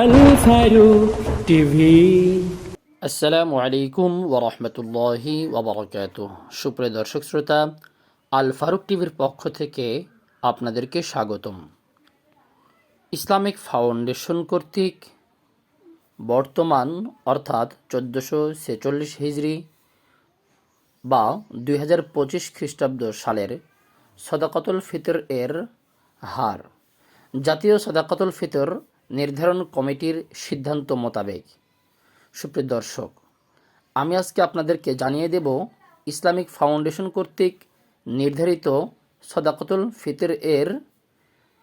Al Faruk TV. আসসালামু আলাইকুম ওরহমতুল্লাহি ওবরকাত সুপ্রিয় দর্শক শ্রোতা আল ফারুক টিভির পক্ষ থেকে আপনাদেরকে স্বাগতম। ইসলামিক ফাউন্ডেশন কর্তৃক বর্তমান, অর্থাৎ চোদ্দোশো ছেচল্লিশ হিজড়ি বা দুই হাজার পঁচিশ খ্রিস্টাব্দ সালের সদাকতুল ফিতর এর হার। জাতীয় সদাকতুল ফিতর নির্ধারণ কমিটির সিদ্ধান্ত মোতাবেক। সুপ্রিয় দর্শক, আমি আজকে আপনাদেরকে জানিয়ে দেব ইসলামিক ফাউন্ডেশন কর্তৃক নির্ধারিত সদাকতুল ফিতর এর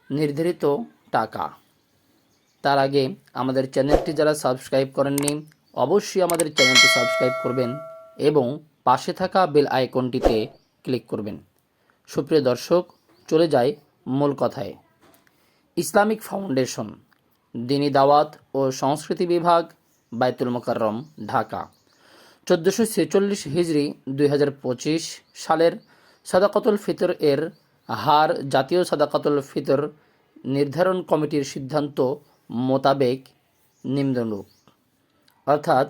নির্ধারিত টাকা। তার আগে আমাদের চ্যানেলটি যারা সাবস্ক্রাইব করেননি, অবশ্যই আমাদের চ্যানেলটি সাবস্ক্রাইব করবেন এবং পাশে থাকা বেল আইকনটিতে ক্লিক করবেন। সুপ্রিয় দর্শক, চলে যায় মূল কথায়। ইসলামিক ফাউন্ডেশন দিনী দাওয়াত ও সংস্কৃতি বিভাগ, বাইতুল মোকাররম, ঢাকা। চোদ্দোশো ছেচল্লিশ হিজড়ি দুই হাজার পঁচিশ সালের সাদাকতুল ফিতর এর হার জাতীয় সাদাকতুল ফিতর নির্ধারণ কমিটির সিদ্ধান্ত মোতাবেক নিম্নরূপ। অর্থাৎ,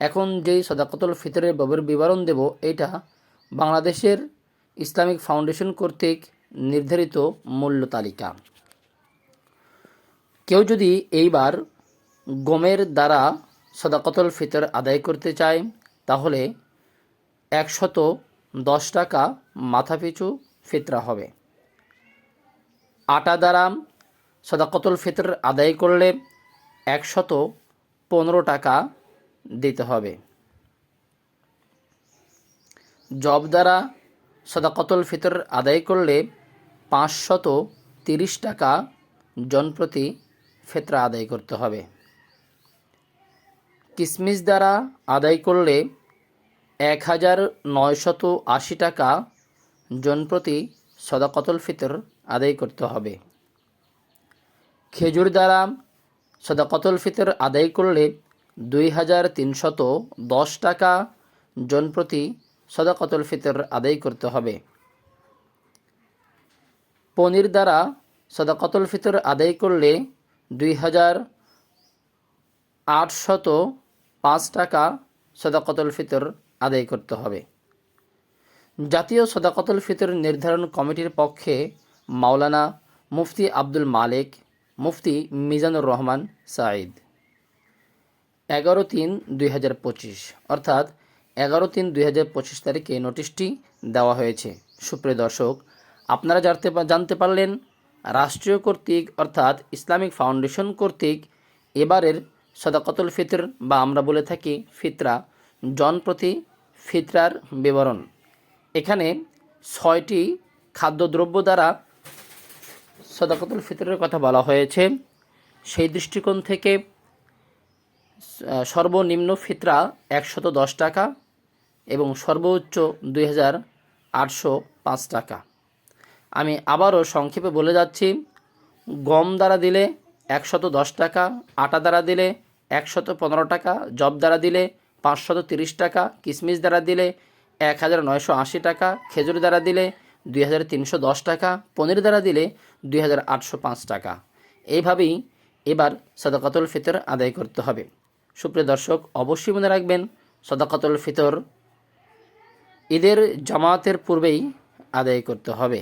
এখন যেই সদাকতুল ফিতরের ব্যবহার বিবরণ দেব, এটা বাংলাদেশের ইসলামিক ফাউন্ডেশন কর্তৃক নির্ধারিত মূল্য তালিকা। কেউ যদি এইবার গমের দ্বারা সদাকতুল ফিতর আদায় করতে চায়, তাহলে একশত দশ টাকা মাথাপিছু ফিতরা হবে। আটা দ্বারা সদাকতুল ফিতর আদায় করলে একশত পনেরো টাকা দিতে হবে। জব দ্বারা সদাকতুল ফিতর আদায় করলে পাঁচশত তিরিশ টাকা জনপ্রতি ফেতরা আদায় করতে হবে। কিসমিস দ্বারা আদায় করলে এক হাজার নয়শত আশি টাকা জনপ্রতি সদাকতল ফিতর আদায় করতে হবে। খেজুর দ্বারা সদাকতল ফিতর আদায় করলে দুই হাজার তিনশত দশ টাকা জনপ্রতি সদাকতল ফিতর আদায় করতে হবে। পনির দ্বারা সদাকতল ফিতর আদায় করলে দুই হাজার আটশত পাঁচ টাকা সদাকতুল ফিতর আদায় করতে হবে। জাতীয় সদাকতুল ফিতর নির্ধারণ কমিটির পক্ষে মাওলানা মুফতি আব্দুল মালিক, মুফতি মিজানুর রহমান সাঈদ। এগারো তিন দুই হাজার পঁচিশ, অর্থাৎ এগারো তিন দুই হাজার পঁচিশ তারিখে নোটিশটি দেওয়া হয়েছে। সুপ্রিয় দর্শক, আপনারা জানতে জানতে পারলেন রাষ্ট্রীয় কর্তৃক অর্থাৎ ইসলামিক ফাউন্ডেশন কর্তৃক এবারের সদাকতুল ফিতর বা আমরা বলে থাকি ফিতরা জনপ্রতি ফিতরার বিবরণ। এখানে ছয়টি খাদ্যদ্রব্য দ্বারা সদাকতুল ফিতরের কথা বলা হয়েছে। সেই দৃষ্টিকোণ থেকে সর্বনিম্ন ফিতরা একশত দশ টাকা এবং সর্বোচ্চ দুই হাজার আটশো পাঁচ টাকা। আমি আবারও সংক্ষেপে বলে যাচ্ছি, গম দ্বারা দিলে একশত দশ টাকা, আটা দ্বারা দিলে একশত পনেরো টাকা, জব দ্বারা দিলে পাঁচশত তিরিশ টাকা কিশমিশ দ্বারা দিলে এক হাজার নয়শো আশি টাকা, খেজুর দ্বারা দিলে দুই হাজার তিনশো দশ টাকা, পনির দ্বারা দিলে দুই হাজার আটশো পাঁচ টাকা। এইভাবেই এবার সদাকাতুল ফিতর আদায় করতে হবে। সুপ্রিয় দর্শক, অবশ্যই মনে রাখবেন, সদাকাতুল ফিতর ঈদের জামাতের পূর্বেই আদায় করতে হবে।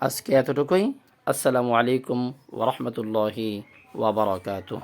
আজকে এতটুকুই আসসালামু আলাইকুম ওরহমতুল্লাহি ওবরাকাতুহ